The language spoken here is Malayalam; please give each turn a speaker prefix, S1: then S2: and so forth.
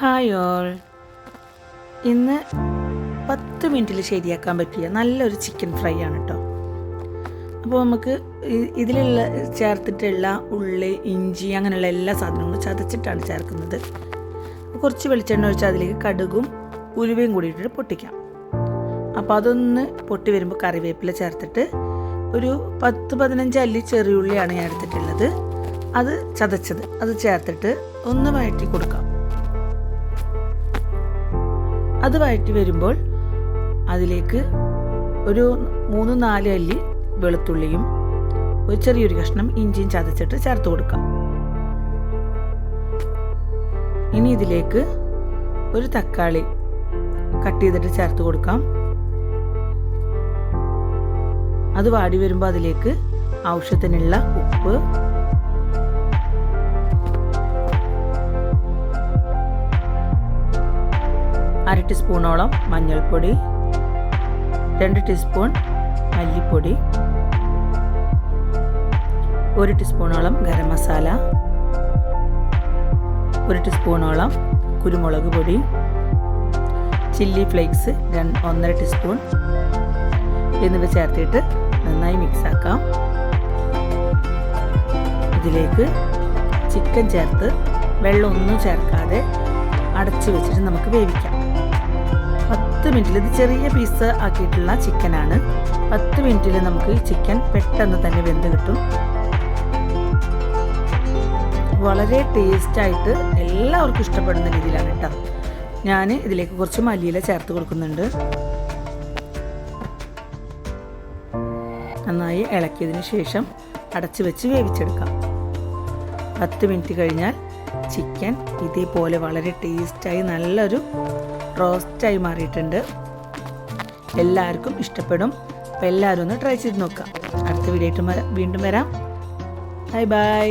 S1: ഹായ് ഓൾ ഇന്ന് പത്ത് മിനിറ്റിൽ ശരിയാക്കാൻ പറ്റിയ നല്ലൊരു ചിക്കൻ ഫ്രൈ ആണ് കേട്ടോ അപ്പോൾ നമുക്ക് ഇതിലുള്ള ചേർത്തിട്ടുള്ള ഉള്ളി ഇഞ്ചി അങ്ങനെയുള്ള എല്ലാ സാധനങ്ങളും ചതച്ചിട്ടാണ് ചേർക്കുന്നത്. കുറച്ച് വെളിച്ചെണ്ണ ഒഴിച്ച് അതിലേക്ക് കടുകും ഉലുവയും കൂടി ഇട്ടിട്ട് പൊട്ടിക്കാം. അപ്പോൾ അതൊന്ന് പൊട്ടി വരുമ്പോൾ കറിവേപ്പില ചേർത്തിട്ട് ഒരു പത്ത് പതിനഞ്ച് അല്ലി ചെറിയുള്ളിയാണ് ഞാൻ എടുത്തിട്ടുള്ളത്. അത് ചതച്ചത്. അത് ചേർത്തിട്ട് ഒന്ന് വഴറ്റി കൊടുക്കാം. അത് വഴറ്റി വരുമ്പോൾ അതിലേക്ക് ഒരു മൂന്ന് നാല് അല്ലി വെളുത്തുള്ളിയും ഒരു ചെറിയൊരു കഷ്ണം ഇഞ്ചിയും ചതച്ചിട്ട് ചേർത്ത് കൊടുക്കാം. ഇനി ഇതിലേക്ക് ഒരു തക്കാളി കട്ട് ചെയ്തിട്ട് ചേർത്ത് കൊടുക്കാം. അത് വാടി വരുമ്പോൾ അതിലേക്ക് ആവശ്യത്തിനുള്ള ഉപ്പ് ടീസ്പൂണോളം മഞ്ഞൾപ്പൊടി രണ്ട് ടീസ്പൂൺ മല്ലിപ്പൊടി ഒരു ടീസ്പൂണോളം ഗരം മസാല ഒരു ടീസ്പൂണോളം കുരുമുളക് പൊടി ചില്ലി ഫ്ലേക്സ് രണ്ട് ഒന്നര ടീസ്പൂൺ എന്നിവ ചേർത്തിട്ട് നന്നായി മിക്സ് ആക്കാം. ഇതിലേക്ക് ചിക്കൻ ചേർത്ത് വെള്ളമൊന്നും ചേർക്കാതെ അടച്ചു വെച്ചിട്ട് നമുക്ക് വേവിക്കാം. പത്ത് മിനിറ്റിൽ ഇത് ചെറിയ പീസ് ആക്കിയിട്ടുള്ള ചിക്കനാണ് പത്ത് മിനിറ്റിൽ നമുക്ക് ചിക്കൻ പെട്ടെന്ന് തന്നെ വെന്ത് കിട്ടും. വളരെ ടേസ്റ്റായിട്ട് എല്ലാവർക്കും ഇഷ്ടപ്പെടുന്ന രീതിയിലാണ് കേട്ടോ. ഞാൻ ഇതിലേക്ക് കുറച്ച് മല്ലിയില ചേർത്ത് കൊടുക്കുന്നുണ്ട്. നന്നായി ഇളക്കിയതിന് ശേഷം അടച്ചു വെച്ച് വേവിച്ചെടുക്കാം. പത്ത് മിനിറ്റ് കഴിഞ്ഞാൽ ചിക്കൻ ഇതേപോലെ വളരെ ടേസ്റ്റായി നല്ലൊരു റോസ്റ്റായി മാറിയിട്ടുണ്ട്. എല്ലാവർക്കും ഇഷ്ടപ്പെടും. അപ്പോൾ എല്ലാവരും ഒന്ന് ട്രൈ ചെയ്ത് നോക്കാം അടുത്ത വീഡിയോ ആയിട്ട് വീണ്ടും വരാം. Bye bye